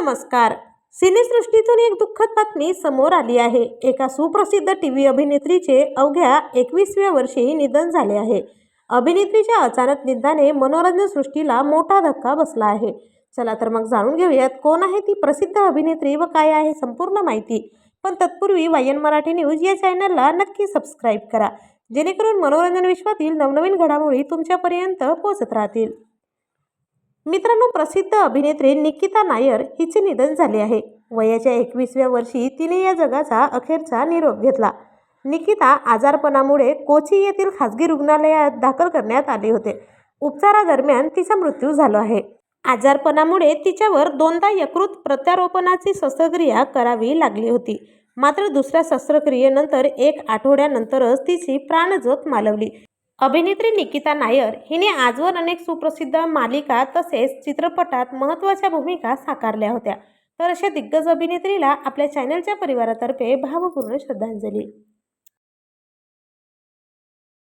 नमस्कार. सिनेसृष्टीतून एक दुःखद बातमी समोर आली आहे. एका सुप्रसिद्ध टी व्ही अभिनेत्रीचे अवघ्या एकवीसव्या वर्षी निधन झाले आहे. अभिनेत्रीच्या अचानक निधनाने मनोरंजन सृष्टीला मोठा धक्का बसला आहे. चला तर मग जाणून घेऊयात कोण आहे ती प्रसिद्ध अभिनेत्री व काय आहे संपूर्ण माहिती. पण तत्पूर्वी वायन मराठी न्यूज या चॅनलला नक्की सबस्क्राईब करा. जेणेकरून मनोरंजन विश्वातील नवनवीन घडामोडी तुमच्यापर्यंत पोहोचत राहतील. मित्रांनो प्रसिद्ध अभिनेत्री निकिता नायर हिचे निधन झाले आहे. वयाच्या एकवीसव्या वर्षी तिने या जगाचा अखेरचा निरोप घेतला. निकिता आजारपणामुळे कोची येथील खासगी रुग्णालयात दाखल करण्यात आले होते. उपचारादरम्यान तिचा मृत्यू झाला आहे. आजारपणामुळे तिच्यावर दोनदा यकृत प्रत्यारोपणाची शस्त्रक्रिया करावी लागली होती. मात्र दुसऱ्या शस्त्रक्रियेनंतर एक आठवड्यानंतरच तिची प्राणज्योत मालवली. अभिनेत्री निकिता नायर हिने आजवर अनेक सुप्रसिद्ध मालिका तसेच चित्रपटात महत्त्वाच्या भूमिका साकारल्या होत्या. तर अशा दिग्गज अभिनेत्रीला आपल्या चॅनलच्या परिवारातर्फे भावपूर्ण श्रद्धांजली.